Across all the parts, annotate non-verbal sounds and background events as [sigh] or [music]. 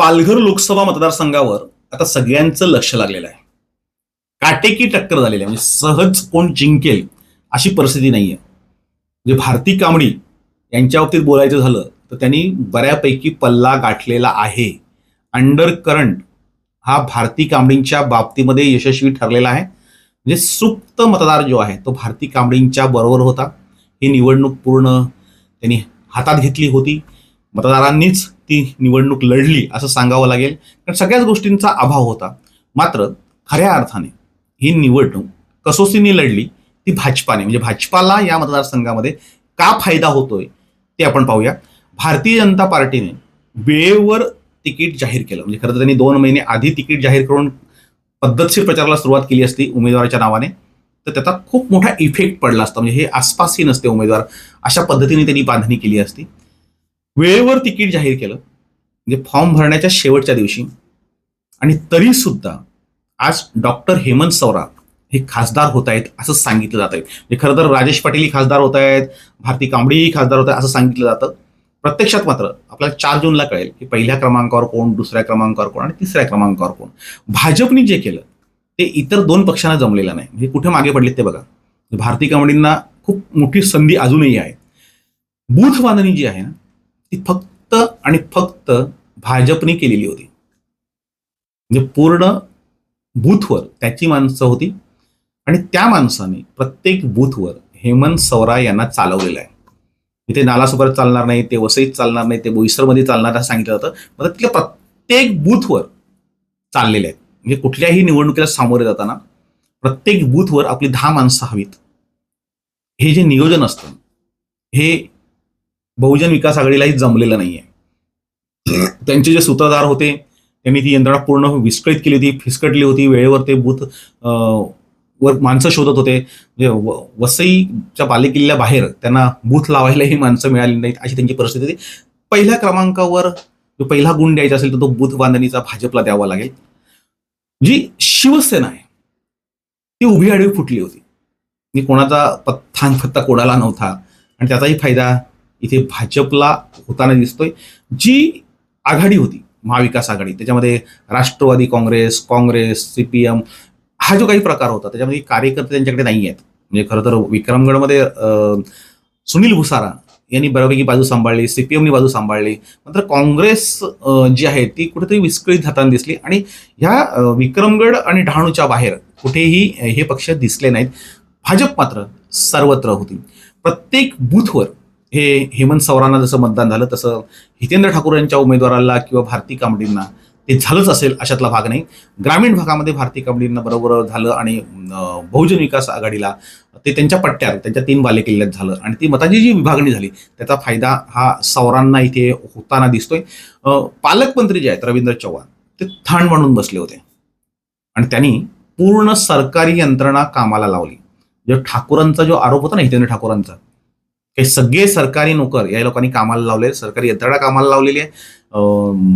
पालघर लोकसभा मतदारसंघावर आता सगळ्यांचं लक्ष लागलेलं आहे. काटेकी टक्कर झालेली आहे. म्हणजे सहज कोण जिंकेल अशी परिस्थिती नाही आहे म्हणजे भारती कांबडी यांच्या बाबतीत बोलायचं झालं तर त्यांनी बऱ्यापैकी पल्ला गाठलेला आहे. अंडर करंट हा भारती कांबडींच्या बाबतीमध्ये यशस्वी ठरलेला आहे. म्हणजे सुप्त मतदार जो आहे तो भारती कांबडींच्या बरोबर होता. ही निवडणूक पूर्ण त्यांनी हातात घेतली होती. मतदारांनीच ती निवडणूक लढली असं सांगावं लागेल. कारण सगळ्याच गोष्टींचा अभाव होता. मात्र खऱ्या अर्थाने ही निवडणूक कसोसीने लढली ती भाजपाने. म्हणजे भाजपाला या मतदारसंघामध्ये का फायदा होतोय ते आपण पाहूया. भारतीय जनता पार्टीने वेळेवर तिकीट जाहीर केलं. म्हणजे खरं तर त्यांनी दोन महिने आधी तिकीट जाहीर करून पद्धतशीर प्रचाराला सुरुवात केली असती उमेदवाराच्या नावाने. तर त्याचा खूप मोठा इफेक्ट पडला असता. म्हणजे हे आसपासही नसते उमेदवार. अशा पद्धतीने त्यांनी बांधणी केली असती. वेळेवर तिकीट जाहीर केलं म्हणजे फॉर्म भरण्याच्या शेवटच्या दिवशी. आणि तरी सुद्धा आज डॉक्टर हेमंत सौरा हे खासदार होत आहेत असं सांगितलं जात आहे. म्हणजे खरं तर राजेश पाटीलही खासदार होत आहेत भारती कांबडीही खासदार होत आहेत असं सांगितलं जातं. प्रत्यक्षात मात्र आपल्याला चार जूनला कळेल की पहिल्या क्रमांकावर कोण दुसऱ्या क्रमांकावर कोण आणि तिसऱ्या क्रमांकावर कोण. भाजपने जे केलं ते इतर दोन पक्षांना जमलेलं नाही. म्हणजे कुठे मागे पडलेत ते बघा. भारती कांबडींना खूप मोठी संधी अजूनही आहे. बूथ बांधणी जी आहे ना ती फक्त आणि फक्त भाजपने केलेली होती. म्हणजे पूर्ण बूथवर त्याची माणसं होती. आणि त्या माणसाने प्रत्येक बूथवर हेमंत सौरा यांना चालवलेलं आहे. इथे नालासोबत चालणार नाही ते वसईत चालणार नाही ते बोईसरमध्ये चालणार असं सांगितलं जातं मग तिथल्या प्रत्येक बूथवर चाललेले आहेत. म्हणजे कुठल्याही निवडणुकीला सामोरे जाताना प्रत्येक बूथवर आपली दहा माणसं हवीत. हे जे नियोजन असतं हे बहुजन विकास आघाडीलाही जमलेलं नाहीये. त्यांचे जे सूत्रधार होते त्यांनी ती यंत्रणा पूर्ण विस्कळीत केली होती फिसकटली होती. वेळेवर ते बूथ वर माणसं शोधत होते. म्हणजे व- वसईच्या बालेकिल्ल्या बाहेर त्यांना बूथ लावायलाही माणसं मिळाली नाहीत अशी त्यांची परिस्थिती होती. पहिल्या क्रमांकावर जो पहिला गुण द्यायचा असेल तर तो बूथ बांधणीचा भाजपला द्यावा लागेल. जी शिवसेना आहे ती उभी आडवी फुटली होती. कोणाचा पत्थान फत्ता कोणाला नव्हता. आणि त्याचाही फायदा इथे भाजपला होताना दिसतोय जी आघाडी होती महाविकास आघाडी त्याच्यामध्ये राष्ट्रवादी काँग्रेस काँग्रेस सीपीएम हा जो काही प्रकार होता त्याच्यामध्ये कार्यकर्ते त्यांच्याकडे नाही आहेत. म्हणजे खरं तर विक्रमगडमध्ये सुनील भुसारा यांनी बऱ्यापैकी बाजू सांभाळली सीपीएमनी बाजू सांभाळली. मात्र काँग्रेस जी आहे ती कुठेतरी विस्कळीत हाताने दिसली आणि ह्या विक्रमगड आणि डहाणूच्या बाहेर कुठेही हे पक्ष दिसले नाहीत. भाजप मात्र सर्वत्र होती. प्रत्येक बूथवर हे हेमंत सौरांना जसं मतदान झालं तसं हितेंद्र ठाकूर यांच्या उमेदवाराला किंवा भारती कांबडींना ते झालंच असेल अशातला भाग नाही. ग्रामीण भागामध्ये भारती कांबडींना बरोबर झालं आणि बहुजन विकास आघाडीला ते त्यांच्या पट्ट्यात त्यांच्या तीन बालेकिल्ल्यात झालं आणि ती मताची जी विभागणी झाली त्याचा फायदा हा सौरांना इथे होताना दिसतोय. पालकमंत्री जे आहेत रवींद्र चव्हाण ते थाण म्हणून बसले होते. आणि त्यांनी पूर्ण सरकारी यंत्रणा कामाला लावली. जो ठाकूरांचा जो आरोप होता ना हितेंद्र ठाकूरांचा हे सगळे सरकारी नोकर या लोकांनी कामाला लावले सरकारी यंत्रणा कामाला लावलेली आहे.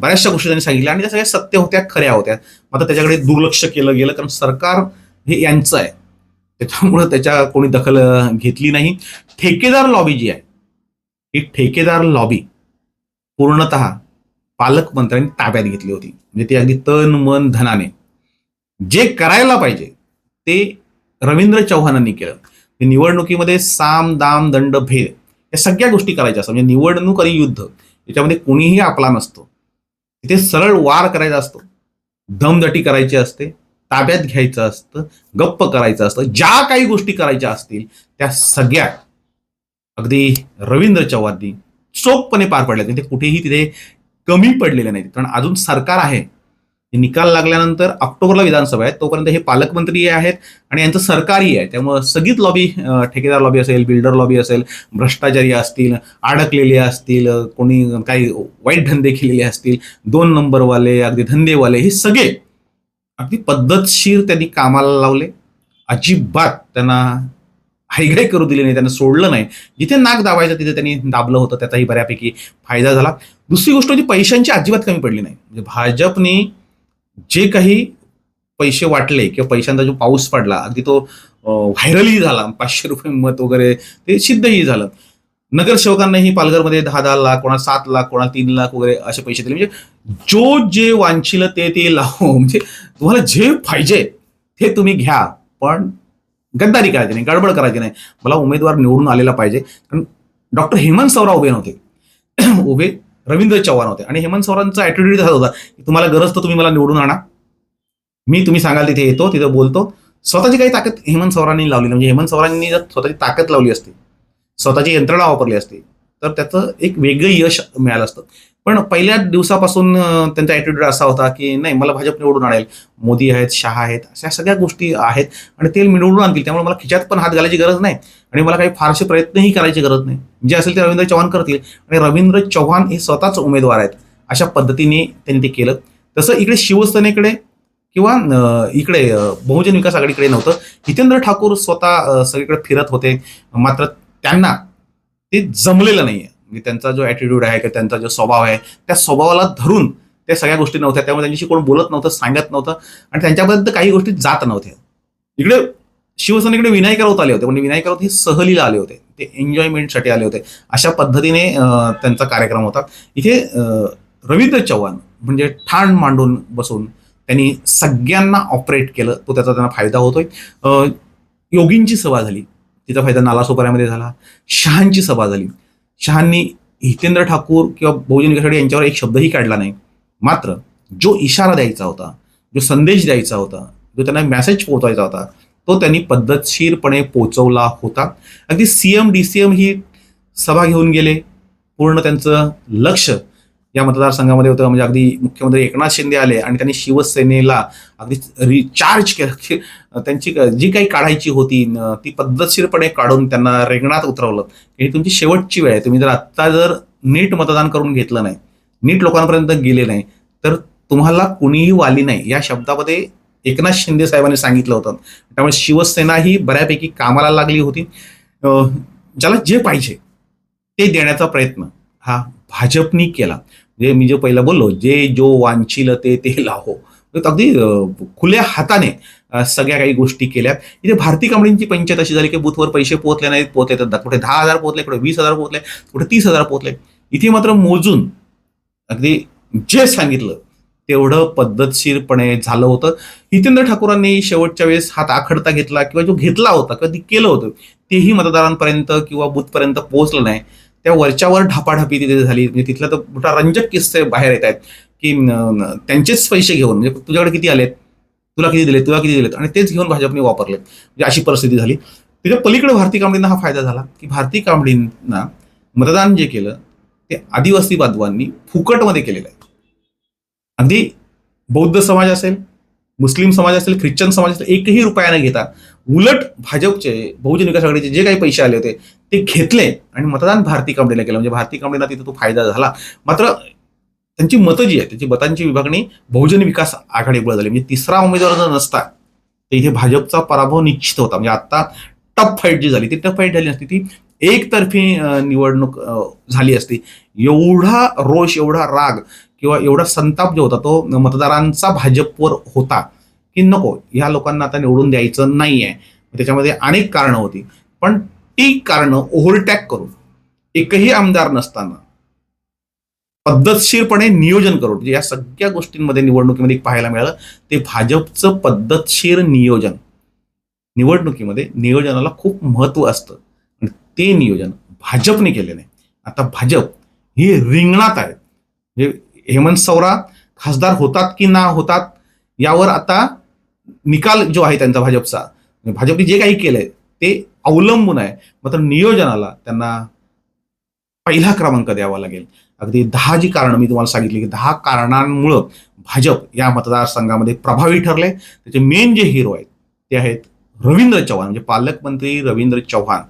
बऱ्याचशा गोष्टी त्यांनी सांगितल्या आणि त्या सगळ्या सत्य होत्या खऱ्या होत्या. मात्र त्याच्याकडे दुर्लक्ष केलं गेलं कारण सरकार हे यांचं आहे. त्याच्यामुळं त्याच्या कोणी दखल घेतली नाही. ठेकेदार लॉबी जी आहे ही ठेकेदार लॉबी पूर्णत पालकमंत्र्यांनी ताब्यात घेतली होती. म्हणजे ते अगदी तन मन धनाने. जे करायला पाहिजे ते रवींद्र चव्हाणांनी केलं. निवडणुकीमध्ये साम दाम दंड भेद या सगळ्या गोष्टी करायच्या असतात. म्हणजे निवडणूक आणि युद्ध याच्यामध्ये कोणीही आपला नसतो. तिथे सरळ वार करायचा असतो. दमदटी करायची असते ताब्यात घ्यायचं असतं गप्प करायचं असतं ज्या काही गोष्टी करायच्या असतील त्या सगळ्या अगदी रवींद्र चव्हाणनी चोखपणे पार पडल्या. ते कुठेही तिथे कमी पडलेले नाहीत. कारण अजून सरकार आहे. निकाल लागल्यानंतर ऑक्टोबरला विधानसभा आहे तोपर्यंत हे पालकमंत्री आहेत आणि यांचं सरकारही आहे. त्यामुळं सगळीच लॉबी ठेकेदार लॉबी असेल बिल्डर लॉबी असेल भ्रष्टाचारी असतील अडकलेले असतील कोणी काही वाईट धंदे केलेले असतील दोन नंबरवाले अगदी धंदेवाले हे सगळे अगदी पद्धतशीर त्यांनी कामाला लावले. अजिबात त्यांना हायगाय करू दिली नाही त्यांना सोडलं नाही. जिथे नाक दाबायचं तिथे त्यांनी दाबलं होतं त्याचाही बऱ्यापैकी फायदा झाला. दुसरी गोष्ट म्हणजे पैशांची अजिबात कमी पडली नाही. म्हणजे भाजपने जे काही पैसे वाटले किंवा पैशांचा जो पाऊस पडला अगदी तो व्हायरलही झाला पाचशे रुपये मत वगैरे ते सिद्धही झालं. नगरसेवकांनाही पालघरमध्ये दहा दहा लाख कोणा सात लाख कोणा तीन लाख वगैरे असे पैसे दिले. म्हणजे जो जे वांछिल ते ते लावो [laughs] म्हणजे तुम्हाला जे पाहिजे ते तुम्ही घ्या पण गद्दारी करायची नाही गडबड करायची नाही. मला उमेदवार निवडून आलेला पाहिजे. कारण डॉक्टर हेमंत सवरा उभे नव्हते. [clears throat] उभे रवींद्र चव्हाण होते. आणि हेमंत सौरांचा ॲटिट्यूड असा होता की तुम्हाला गरज तर तुम्ही मला निवडून आणा. मी तुम्ही सांगाल तिथे येतो तिथं बोलतो. स्वतःची काही ताकद हेमंत सवरांनी लावली म्हणजे हेमंत सौरांनी जर स्वतःची ताकद लावली असती स्वतःची यंत्रणा वापरली असती तर त्याचं एक वेगळं यश मिळालं असतं. पण पहिल्या दिवसापासून त्यांचा ॲटिट्यूड असा होता की नाही मला भाजप निवडून आणेल. मोदी आहेत शहा आहेत अशा सगळ्या गोष्टी आहेत. आणि ते निवडून आणतील. त्यामुळे मला खिच्यात पण हात घालायची गरज नाही. आणि मला काही फारसे प्रयत्नही करायची गरज नाही. जे असेल ते रवींद्र चव्हाण करतील. आणि रवींद्र चव्हाण हे स्वतःच उमेदवार आहेत. अशा पद्धतीने त्यांनी ते केलं. तसं इकडे शिवसेनेकडे किंवा इकडे बहुजन विकास आघाडीकडे नव्हतं. हितेंद्र ठाकूर स्वतः सगळीकडे फिरत होते. मात्र त्यांना ते जमलेलं नाहीये. म्हणजे त्यांचा जो ॲटिट्यूड आहे किंवा त्यांचा जो स्वभाव आहे त्या स्वभावाला धरून त्या सगळ्या गोष्टी नव्हत्या. त्यामुळे त्यांच्याशी कोण बोलत नव्हतं सांगत नव्हतं. आणि त्यांच्यापर्यंत काही गोष्टी जात नव्हत्या. इकडे शिवसेनेकडे विनायक राऊत आले होते म्हणजे विनायक राऊत हे सहलीला आले होते ते एन्जॉयमेंटसाठी आले होते. अशा पद्धतीने त्यांचा कार्यक्रम होता. इथे रवींद्र चव्हाण म्हणजे ठाण मांडून बसून त्यांनी सगळ्यांना ऑपरेट केलं तो त्याचा त्यांना फायदा होतोय. योगींची सभा झाली तिचा फायदा नालासोपाऱ्यामध्ये झाला शहांची सभा झाली. शहांनी हितेंद्र ठाकूर किंवा बहुजन विकास यांच्यावर एक शब्दही काढला नाही. मात्र जो इशारा द्यायचा होता जो संदेश द्यायचा होता जो त्यांना मेसेज पोहोचवायचा होता तो त्यांनी पद्धतशीरपणे पोचवला होता. अगदी C M D C M ही सभा घेऊन गेले. पूर्ण त्यांचं लक्ष या मतदारसंघामध्ये होतं. म्हणजे अगदी मुख्यमंत्री एकनाथ शिंदे आले आणि त्यांनी शिवसेनेला अगदी रिचार्ज के त्यांची जी काही काढायची होती ती पद्धतशीरपणे काढून त्यांना रेंगणात उतरवलं. ही तुमची शेवटची वेळ आहे. तुम्ही जर आत्ता जर नीट मतदान करून घेतलं नाही नीट लोकांपर्यंत गेले नाही तर तुम्हाला कुणीही वाली नाही. या शब्दामध्ये एकनाथ शिंदे साहेबांनी सांगितलं होतं. त्यामुळे शिवसेना ही बऱ्यापैकी कामाला लागली होती. ज्याला जे पाहिजे ते देण्याचा प्रयत्न हा भाजपनी केला. म्हणजे मी जे पहिलं बोललो जे जो वांछील ते ते लाहो अगदी खुल्या हाताने सगळ्या काही गोष्टी केल्या इथे भारती कांबळींची पंचायत अशी झाली की बूथवर पैसे पोहोचले नाहीत पोहोचले तर कुठे दहा हजार पोहोचले कुठे वीस हजार पोहोचले कुठे तीस हजार पोहोचले. इथे मात्र मोजून अगदी जे सांगितलं तेवढं पद्धतशीरपणे झालं होतं. हितेंद्र ठाकूरांनी शेवटच्या वेळेस हात आखडता घेतला किंवा जो घेतला होता किंवा ती केलं होतं तेही मतदारांपर्यंत किंवा बूथपर्यंत पोहोचलं नाही. त्या वरच्यावर ढापाढापी तिथे झाली. म्हणजे तिथला तर मोठा रंजक किस्से बाहेर येत आहेत की त्यांचेच पैसे घेऊन म्हणजे तुझ्याकडे किती आलेत? तुला किती दिले तुला किती दिलेत? आणि तेच घेऊन भाजपने वापरले म्हणजे अशी परिस्थिती झाली. त्याच्या पलीकडे भारती कांबळींना हा फायदा झाला की भारती कांबळींना मतदान जे केलं ते आदिवासी बांधवांनी फुकटमध्ये केलेलं आहे. अगदी बौद्ध समाज असेल मुस्लिम समाज असेल ख्रिश्चन समाज असेल एकही रुपया न घेता उलट भाजपचे बहुजन विकास आघाडीचे जे काही पैसे आले होते ते घेतले आणि मतदान भारती कांबळीला केलं. म्हणजे भारती कांबळीला तिथे तो फायदा झाला. मात्र त्यांची मतं जी आहे त्याची मतांची विभागणी बहुजन विकास आघाडीमुळे झाली. म्हणजे तिसरा उमेदवार जर नसता तर इथे भाजपचा पराभव निश्चित होता. म्हणजे आता टफ फाईट जी झाली ती टफ फाईट झाली नसती ती एकतर्फी निवडणूक झाली असती. एवढा रोष एवढा राग किंवा एवढा संताप जो होता तो मतदारांचा भाजपवर होता की नको ह्या लोकांना आता निवडून द्यायचं नाही आहे त्याच्यामध्ये अनेक कारणं होती. पण ती कारणं ओव्हरटॅक करून एकही आमदार नसताना पद्धतशीरपणे नियोजन करून म्हणजे या सगळ्या गोष्टींमध्ये निवडणुकीमध्ये पाहायला मिळालं ते भाजपचं पद्धतशीर नियोजन. निवडणुकीमध्ये नियोजनाला खूप महत्त्व असतं. ते नियोजन भाजपने केले नाही आता भाजप ही रिंगणात आहे म्हणजे हेमंत सौरा खासदार होतात की ना होतात यावर आता निकाल जो आहे त्यांचा भाजपचा भाजपने जे काही केलंय ते अवलंबून आहे. मात्र नियोजनाला त्यांना पहिला क्रमांक द्यावा लागेल. अगदी दहा जी कारणं मी तुम्हाला सांगितली की दहा कारणांमुळं भाजप या मतदारसंघामध्ये प्रभावी ठरले. त्याचे मेन जे हिरो आहेत ते आहेत रवींद्र चव्हाण म्हणजे पालकमंत्री रवींद्र चव्हाण.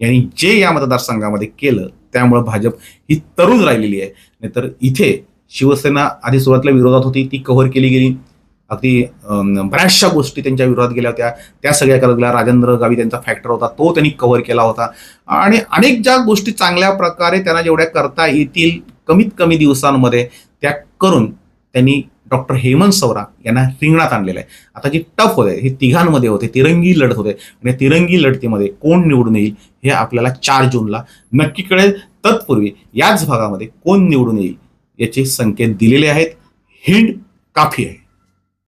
यांनी जे या मतदारसंघामध्ये केलं त्यामुळं भाजप ही तरुण राहिलेली आहे. नाहीतर इथे शिवसेना आधी सुरुवातीला विरोधात होती ती कव्हर केली गेली. अगदी बऱ्याचशा गोष्टी त्यांच्या विरोधात गेल्या होत्या. त्या सगळ्या करत गेल्या राजेंद्र गावी त्यांचा फॅक्टर होता तो त्यांनी कव्हर केला होता. आणि अनेक ज्या गोष्टी चांगल्या प्रकारे त्यांना जेवढ्या करता येतील कमीत कमी दिवसांमध्ये त्या करून त्यांनी डॉक्टर हेमंत सवरा यांना रिंगणात आणलेलं आहे. आता जी टफ होते हे तिघांमध्ये होते तिरंगी लढत होते आणि या तिरंगी लढतीमध्ये कोण निवडून येईल हे आपल्याला चार जूनला नक्की कळेल. तत्पूर्वी याच भागामध्ये कोण निवडून येईल याचे संकेत दिलेले आहेत. हिंड काफी आहे.